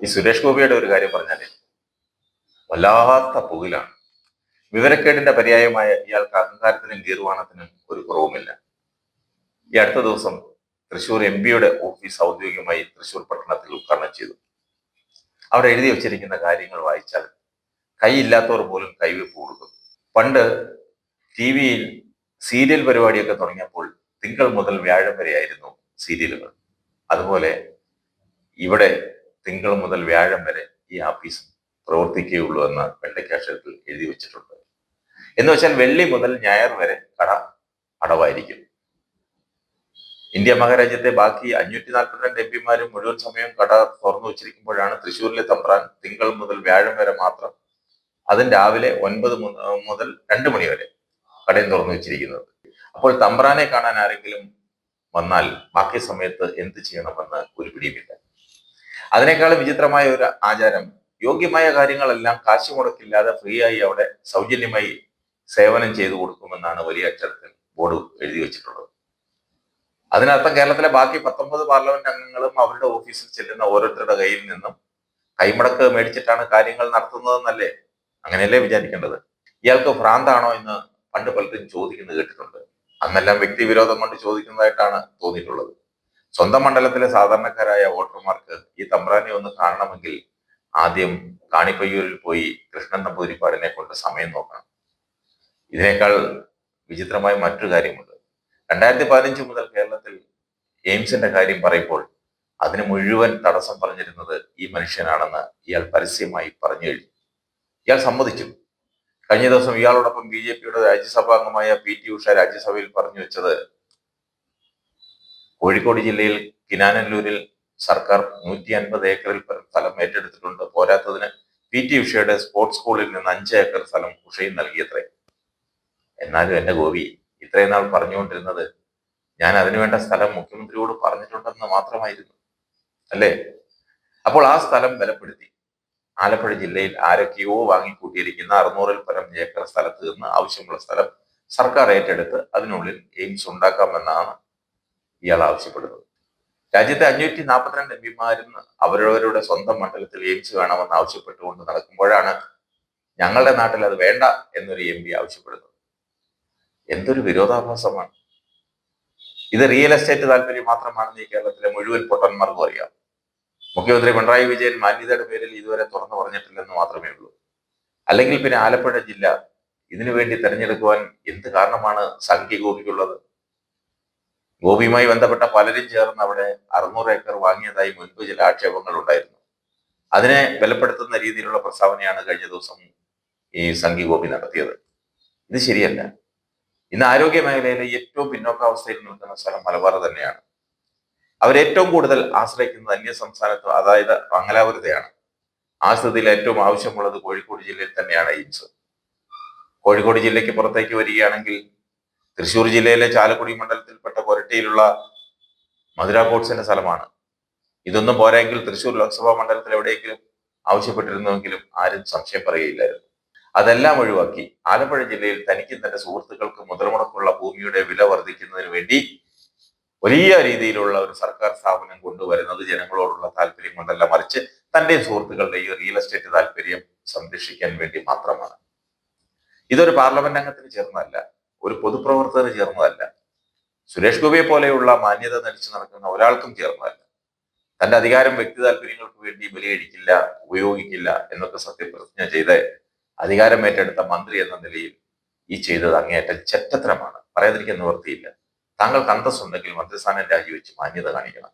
ഈ സുരേഷ് ഗോപിയുടെ ഒരു കാര്യം പറഞ്ഞാലേ വല്ലാത്ത പുകിലാണ്. വിവരക്കേടിന്റെ പര്യായമായ ഇയാൾക്ക് അഹങ്കാരത്തിനും ഗീർവാണത്തിനും ഒരു കുറവുമില്ല. ഈ അടുത്ത ദിവസം തൃശൂർ എം പിയുടെ ഓഫീസ് ഔദ്യോഗികമായി തൃശൂർ പട്ടണത്തിൽ ഉദ്ഘാടനം ചെയ്തു. അവർ എഴുതി വച്ചിരിക്കുന്ന കാര്യങ്ങൾ വായിച്ചാൽ കൈയില്ലാത്തവർ പോലും കൈവെപ്പ് കൊടുക്കും. പണ്ട് ടി വിയിൽ സീരിയൽ പരിപാടിയൊക്കെ തുടങ്ങിയപ്പോൾ തിങ്കൾ മുതൽ വ്യാഴം വരെയായിരുന്നു സീരിയലുകൾ. അതുപോലെ ഇവിടെ തിങ്കൾ മുതൽ വ്യാഴം വരെ ഈ ആഫീസ് പ്രവർത്തിക്കുകയുള്ളൂ എന്ന് വെള്ളക്കാക്ഷരത്തിൽ എഴുതി വെച്ചിട്ടുണ്ട്. എന്ന് വെച്ചാൽ വെള്ളി മുതൽ ഞായർ വരെ കട അടവായിരിക്കും. ഇന്ത്യ മഹാരാജ്യത്തെ ബാക്കി അഞ്ഞൂറ്റി നാൽപ്പത്തിരണ്ട് എം പിമാരും മുഴുവൻ സമയം കട തുറന്നു വെച്ചിരിക്കുമ്പോഴാണ് തൃശ്ശൂരിലെ തമ്പ്രാൻ തിങ്കൾ മുതൽ വ്യാഴം വരെ മാത്രം അതും രാവിലെ ഒൻപത് മുതൽ രണ്ട് മണി വരെ കടയും തുറന്നു വെച്ചിരിക്കുന്നത്. അപ്പോൾ തമ്പ്രാനെ കാണാൻ ആരെങ്കിലും വന്നാൽ ബാക്കി സമയത്ത് എന്ത് ചെയ്യണമെന്ന് ഒരു പിടിയുമില്ല. അതിനേക്കാളും വിചിത്രമായ ഒരു ആചാരം യോഗ്യമായ കാര്യങ്ങളെല്ലാം കാശ് മുടക്കില്ലാതെ ഫ്രീ ആയി അവിടെ സൗജന്യമായി സേവനം ചെയ്തു കൊടുക്കുമെന്നാണ് വലിയ അക്ഷരത്തിൽ ബോർഡ് എഴുതി വെച്ചിട്ടുള്ളത്. അതിനർത്ഥം കേരളത്തിലെ ബാക്കി പത്തൊമ്പത് പാർലമെന്റ് അംഗങ്ങളും അവരുടെ ഓഫീസിൽ ചെല്ലുന്ന ഓരോരുത്തരുടെ കയ്യിൽ നിന്നും കൈമുടക്ക് മേടിച്ചിട്ടാണ് കാര്യങ്ങൾ നടത്തുന്നതെന്നല്ലേ? അങ്ങനെയല്ലേ വിചാരിക്കേണ്ടത്? ഇയാൾക്ക് ഭ്രാന്താണോ എന്ന് പണ്ട് പലരും ചോദിക്കുന്നത് കേട്ടിട്ടുണ്ട്. അന്നെല്ലാം വ്യക്തിവിരോധം കൊണ്ട് ചോദിക്കുന്നതായിട്ടാണ് തോന്നിയിട്ടുള്ളത്. സ്വന്തം മണ്ഡലത്തിലെ സാധാരണക്കാരായ വോട്ടർമാർക്ക് ഈ തമ്പ്രാനെ ഒന്ന് കാണണമെങ്കിൽ ആദ്യം കാണിപ്പയ്യൂരിൽ പോയി കൃഷ്ണൻ നമ്പൂതിരിപ്പാടിനെ കൊണ്ട് സമയം നോക്കണം. ഇതിനേക്കാൾ വിചിത്രമായ മറ്റൊരു കാര്യമുണ്ട്. രണ്ടായിരത്തി പതിനഞ്ച് മുതൽ കേരളത്തിൽ എയിംസിന്റെ കാര്യം പറയുമ്പോൾ അതിന് മുഴുവൻ തടസ്സം പറഞ്ഞിരുന്നത് ഈ മനുഷ്യനാണെന്ന് ഇയാൾ പരസ്യമായി പറഞ്ഞു കഴിഞ്ഞു. ഇയാൾ സമ്മതിച്ചു. കഴിഞ്ഞ ദിവസം ഇയാളോടൊപ്പം ബി ജെ പിയുടെ രാജ്യസഭാംഗമായ പി ടി ഉഷ രാജ്യസഭയിൽ പറഞ്ഞു വെച്ചത് കോഴിക്കോട് ജില്ലയിൽ കിനാനല്ലൂരിൽ സർക്കാർ നൂറ്റി അൻപത് ഏക്കറിൽ സ്ഥലം ഏറ്റെടുത്തിട്ടുണ്ട്. പോരാത്തതിന് പി ടി ഉഷയുടെ സ്പോർട്സ് സ്കൂളിൽ നിന്ന് അഞ്ച് ഏക്കർ സ്ഥലം ഉഷയും നൽകിയത്രേ. എന്നാലും എന്റെ ഗോപി ഇത്രയും നാൾ പറഞ്ഞുകൊണ്ടിരുന്നത് ഞാൻ അതിനുവേണ്ട സ്ഥലം മുഖ്യമന്ത്രിയോട് പറഞ്ഞിട്ടുണ്ടെന്ന് മാത്രമായിരുന്നു. അല്ലേ? അപ്പോൾ ആ സ്ഥലം ബലപ്പെടുത്തി. ആലപ്പുഴ ജില്ലയിൽ ആരൊക്കെയോ വാങ്ങിക്കൂട്ടിയിരിക്കുന്ന അറുന്നൂറിൽ പരം ഏക്കർ സ്ഥലത്ത് നിന്ന് ആവശ്യമുള്ള സ്ഥലം സർക്കാർ ഏറ്റെടുത്ത് അതിനുള്ളിൽ എയിംസ് ഉണ്ടാക്കാമെന്നാണ് ഇയാൾ ആവശ്യപ്പെടുന്നത്. രാജ്യത്തെ അഞ്ഞൂറ്റി നാൽപ്പത്തിരണ്ട് എം പിമാരും അവരവരുടെ സ്വന്തം മണ്ഡലത്തിൽ എയിംസ് വേണമെന്ന് ആവശ്യപ്പെട്ടുകൊണ്ട് നടക്കുമ്പോഴാണ് ഞങ്ങളുടെ നാട്ടിൽ അത് വേണ്ട എന്നൊരു എം പി ആവശ്യപ്പെടുന്നത്. എന്തൊരു വിരോധാഭാസമാണ്. ഇത് റിയൽ എസ്റ്റേറ്റ് താല്പര്യം മാത്രമാണെന്ന് ഈ കേരളത്തിലെ മുഴുവൻ പൊട്ടന്മാർക്കും അറിയാം. മുഖ്യമന്ത്രി പിണറായി വിജയൻ മാന്യതയുടെ പേരിൽ ഇതുവരെ തുറന്നു പറഞ്ഞിട്ടില്ലെന്ന് മാത്രമേ ഉള്ളൂ. അല്ലെങ്കിൽ പിന്നെ ആലപ്പുഴ ജില്ല ഇതിനുവേണ്ടി തെരഞ്ഞെടുക്കുവാൻ എന്ത് കാരണമാണ് സംഖ്യ ഗോപിക്കുള്ളത് ഗോപിയുമായി ബന്ധപ്പെട്ട പലരും ചേർന്ന് അവിടെ അറുന്നൂറ് ഏക്കർ വാങ്ങിയതായി മുൻപ് ചില ആക്ഷേപങ്ങൾ ഉണ്ടായിരുന്നു. അതിനെ ബലപ്പെടുത്തുന്ന രീതിയിലുള്ള പ്രസ്താവനയാണ് കഴിഞ്ഞ ദിവസം ഈ സംഘി ഗോപി നടത്തിയത്. ഇത് ശരിയല്ല. ഇന്ന് ആരോഗ്യ മേഖലയിലെ ഏറ്റവും പിന്നോക്കാവസ്ഥയിൽ നിൽക്കുന്ന സ്ഥലം മലബാർ തന്നെയാണ്. അവരേറ്റവും കൂടുതൽ ആശ്രയിക്കുന്നത് അന്യ സംസ്ഥാനത്ത് അതായത് മംഗലാപുരത്തെയാണ്. ആ സ്ഥിതിയിൽ ഏറ്റവും ആവശ്യമുള്ളത് കോഴിക്കോട് ജില്ലയിൽ തന്നെയാണ് എയിംസ്. കോഴിക്കോട് ജില്ലയ്ക്ക് പുറത്തേക്ക് വരികയാണെങ്കിൽ തൃശ്ശൂർ ജില്ലയിലെ ചാലക്കുടി മണ്ഡലത്തിൽപ്പെട്ട കൊരട്ടിയിലുള്ള മധുര കോട്സിന്റെ സ്ഥലമാണ്. ഇതൊന്നും പോരായെങ്കിൽ തൃശ്ശൂർ ലോക്സഭാ മണ്ഡലത്തിൽ എവിടെയെങ്കിലും ആവശ്യപ്പെട്ടിരുന്നുവെങ്കിലും ആരും സംശയം പറയുകയില്ലായിരുന്നു. അതെല്ലാം ഒഴിവാക്കി ആലപ്പുഴ ജില്ലയിൽ തനിക്കും തന്റെ സുഹൃത്തുക്കൾക്ക് മുതൽമുടക്കുള്ള ഭൂമിയുടെ വില വർദ്ധിക്കുന്നതിന് വേണ്ടി വലിയ രീതിയിലുള്ള ഒരു സർക്കാർ സ്ഥാപനം കൊണ്ടുവരുന്നത് ജനങ്ങളോടുള്ള താല്പര്യം കൊണ്ടല്ല മറിച്ച് തന്റെ സുഹൃത്തുക്കളുടെ ഈ റിയൽ എസ്റ്റേറ്റ് താല്പര്യം സംരക്ഷിക്കാൻ വേണ്ടി മാത്രമാണ്. ഇതൊരു പാർലമെന്റ് അംഗത്തിന് ചേർന്നതല്ല. ഒരു പൊതുപ്രവർത്തകന് ചേർന്നതല്ല. സുരേഷ് ഗോപിയെ പോലെയുള്ള മാന്യത നടിച്ചു നടക്കുന്ന ഒരാൾക്കും ചേർന്നതല്ല. തന്റെ അധികാരം വ്യക്തി താല്പര്യങ്ങൾക്ക് വേണ്ടി ബലിയടിക്കില്ല ഉപയോഗിക്കില്ല എന്നൊക്കെ സത്യപ്രതിജ്ഞ ചെയ്ത് അധികാരം ഏറ്റെടുത്ത മന്ത്രി എന്ന നിലയിൽ ഈ ചെയ്തത് അങ്ങേയറ്റം ചെറ്റത്തരമാണ്. പറയാതിരിക്കാൻ താങ്കൾ താങ്കൾക്ക് അന്തസ്സുണ്ടെങ്കിൽ മന്ത്രിസ്ഥാനം രാജിവെച്ച് മാന്യത കാണിക്കണം.